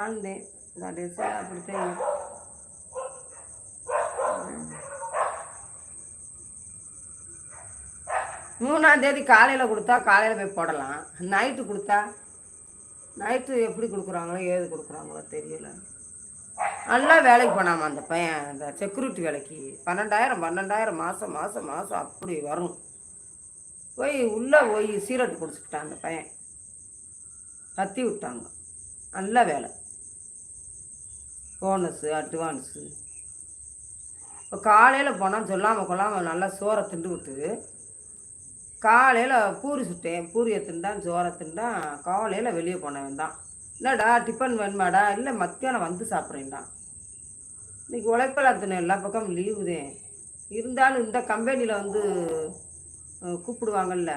வாழ்ந்தேன். அப்படி தெரியும் மூணாம் தேதி காலையில் கொடுத்தா காலையில் போய் போடலாம். நைட்டு கொடுத்தா நைட்டு எப்படி கொடுக்குறாங்களோ ஏது கொடுக்குறாங்களோ தெரியல. நல்லா வேலைக்கு போனாமா அந்த பையன் அந்த செக்யூரிட்டி வேலைக்கு. பன்னெண்டாயிரம் பன்னெண்டாயிரம் மாதம் மாதம் மாதம் அப்படி வரும் போய் உள்ளே போய் சீரட் குடிச்சுக்கிட்டான் அந்த பையன். கத்தி விட்டாங்க. நல்ல வேலை. போனஸு அட்வான்ஸு இப்போ காலையில் போனால் சொல்லாமல் கொள்ளாமல் நல்லா சோறை திண்டு விட்டு காலையில் பூரி சுட்டேன். பூரியை திண்டான் சோறை திண்டான் காலையில் வெளியே போனவன் தான். என்னடா டிஃபன் வேணுமாடா? இல்லை மத்தியானம் வந்து சாப்பிட்றேன்டா. இன்றைக்கி உழைப்பலாத்தின எல்லா பக்கம் லீவு தான் இருந்தாலும் இந்த கம்பெனியில் வந்து கூப்பிடுவாங்கல்ல.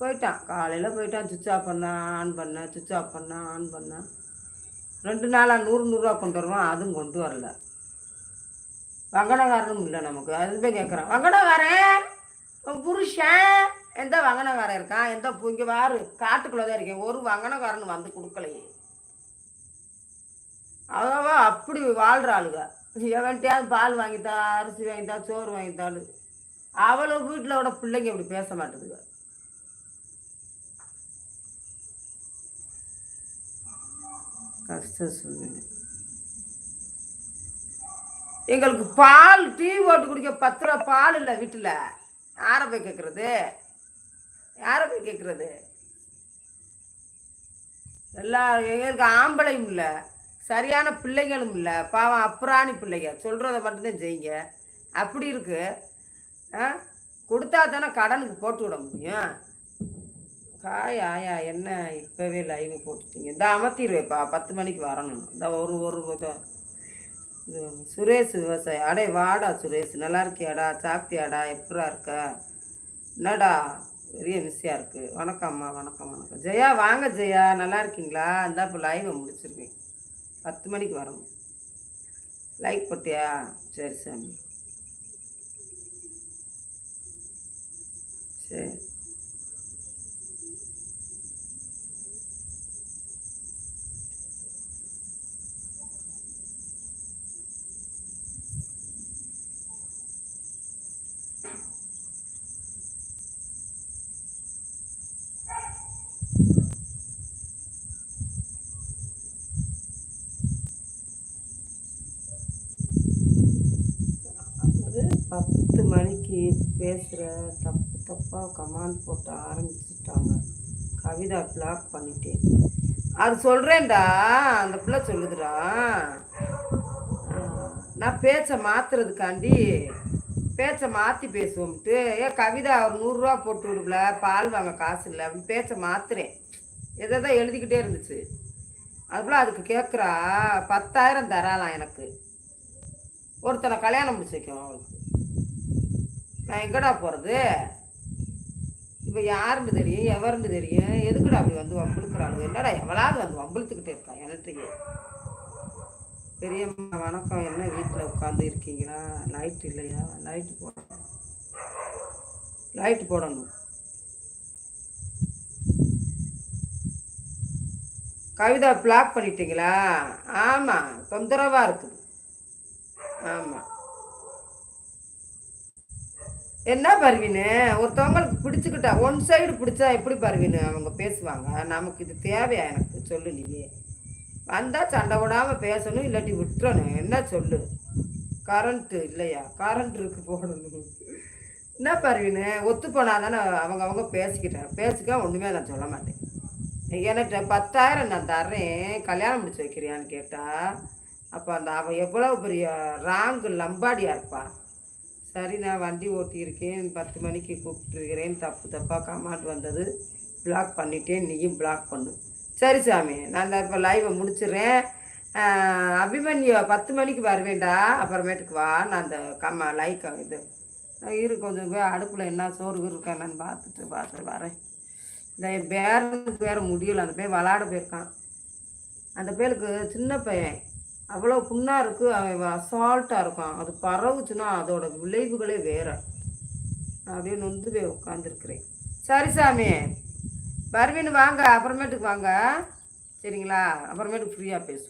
போயிட்டான். காலையில் போயிட்டான். சுவிட்ச் ஆஃப் பண்ண ஆன் பண்ண சுவிட்ச் ஆஃப் பண்ண ஆன் பண்ண. ரெண்டு நாளாக நூறு நூறுரூவா கொண்டு வருவான் அதுவும் கொண்டு வரல. வங்கனகாரனும் இல்லை நமக்கு. அது போய் கேட்குறான். வங்கனகாரன் உன் புருஷன் எந்த வங்கனகாரன் இருக்கான்? எந்த இங்கே வாரு காட்டுக்குள்ளே தான் இருக்கேன். ஒரு வங்கனகாரன் வந்து கொடுக்கலையே. அவ அப்படி வாழ்கிற ஆளுங்க எவன்ட்டையாவது பால் வாங்கித்தா அரிசி வாங்கித்தா சோறு வாங்கித்தாள். அவளோ வீட்டில் கூட பிள்ளைங்க இப்படி பேச மாட்டேதுங்க கஷ்ட சூழ்நிலை எங்களுக்கு பால் டீ போட்டு குடிக்க பத்து ரூபா பால் இல்லை வீட்டில். யாரை போய் கேட்குறது யாரை போய் கேட்குறது எல்லா எங்களுக்கு ஆம்பளையும் இல்லை சரியான பிள்ளைங்களும் இல்லை பாவம் அப்புறாணி பிள்ளைங்க. சொல்கிறத மட்டும்தான் செய்யுங்க. அப்படி இருக்கு. ஆ? கொடுத்தா தானே கடனுக்கு போட்டு விட முடியும். காய் ஆயா என்ன இப்போவே லைவ் போட்டுட்டீங்க. இந்த அமர்த்திடுவேப்பா பத்து மணிக்கு வரணும் இந்த ஒரு ஒரு இது இது சுரேஷ் விவசாயி. அடே வாடா சுரேஷ் நல்லா இருக்கியாடா? சாப்பிட்டியாடா? எப்படா இருக்க? என்னடா? பெரிய மிஸ்ஸியாக இருக்குது வணக்கம்மா வணக்கம் வணக்கம் ஜெயா வாங்க ஜெயா. நல்லா இருக்கீங்களா? இந்த இப்போ லைவை முடிச்சிருக்கேன். பத்து மணிக்கு வரணும் லைக் போட்டியா? சரி சாமி சரி அது பத்து மணிக்கு பேசுகிற தப்பு தப்பாக கமாண்ட் போட்டு ஆரம்பிச்சிட்டாங்க. கவிதா பிளாக் பண்ணிட்டேன் அது சொல்கிறேன்டா அந்த பிள்ளை சொல்லுதுடா. நான் பேச்சை மாற்றுறதுக்காண்டி பேச்சை மாற்றி பேசுவோம்ட்டு. ஏ கவிதா ஒரு நூறுரூவா போட்டு விடுல பால் வாங்க காசு இல்லை அப்படின்னு பேச்சை மாத்துறேன். எதை தான் எழுதிக்கிட்டே இருந்துச்சு. அதுக்குள்ள அதுக்கு கேட்குறா பத்தாயிரம் தராலாம் எனக்கு. ஒருத்தனை கல்யாணம் முடிச்சு வைக்கணும் அவளுக்கு. நான் எங்கடா போகிறது இப்போ யாருன்னு தெரியும் எவருன்னு தெரியும். எதுக்குடா அப்படி வந்து வம்பிழுக்கிறாங்க என்னடா எவ்வளாவது வந்து வம்பிழுத்துக்கிட்டே இருக்கான் எனட்டையே பெரியம்மா வணக்கம். என்ன வீட்டில் உட்காந்து இருக்கீங்களா? லைட் இல்லையா? லைட்டு போடணும் லைட் போடணும். கவிதா பிளாக் பண்ணிட்டீங்களா? ஆமாம் தொந்தரவாக இருக்குது. ஆமாம் என்ன பர்வீனு? ஒருத்தவங்களுக்கு பிடிச்சிக்கிட்டா ஒன் சைடு பிடிச்சா எப்படி பர்வீனு அவங்க பேசுவாங்க? நமக்கு இது தேவையா எனக்கு? சொல்லு நீயே. வந்தால் சண்டை விடாமல் பேசணும் இல்லாட்டி விட்டுறணும். என்ன சொல்லு? கரண்ட்டு இல்லையா? கரண்ட் இருக்கு போடணும் என்ன பர்வீனு? ஒத்து போனால் தானே அவங்க அவங்க பேசிக்கிட்டேன் பேசிக்க ஒன்றுமே நான் சொல்ல மாட்டேன். எனக்கு பத்தாயிரம் நான் தர்றேன். கல்யாணம் முடிச்சு வைக்கிறியான்னு கேட்டால் அப்போ அந்த அவள் எவ்வளோ பெரிய ராங்கு லம்பாடியா இருப்பா. சரி நான் வண்டி ஓட்டியிருக்கேன். பத்து மணிக்கு கூப்பிட்டுருக்கிறேன். தப்பு தப்பாக கமாண்ட் வந்தது. பிளாக் பண்ணிட்டேன். நீயும் பிளாக் பண்ணு. சரி சாமி நான் இப்போ லைவை முடிச்சிடுறேன். அபிமன்யு பத்து மணிக்கு வருவேண்டா அப்புறமேட்டுக்கு வா. நான் அந்த கம்மா லைக் இது இரு கொஞ்சம் போய் அடுப்பில் என்ன சோறு இருக்கேன் நான் என்னன்னு பார்த்துட்டு பார்த்து வரேன். இந்த என் பேரனுக்கு வேறு முடியல. அந்த பையன் விளாட போயிருக்கான். அந்த பேருக்கு சின்ன பையன். அவ்வளோ புண்ணாக இருக்குது அசால்ட்டாக இருக்கும் அது பரவுச்சுன்னா அதோட விளைவுகளே வேறு. நான் அப்படியே நொந்து போய் உட்காந்துருக்குறேன் சரி சாமி பர்வீன் வாங்க அப்புறமேட்டுக்கு வாங்க. சரிங்களா? அப்புறமேட்டு ஃப்ரீயாக பேசுவோம்.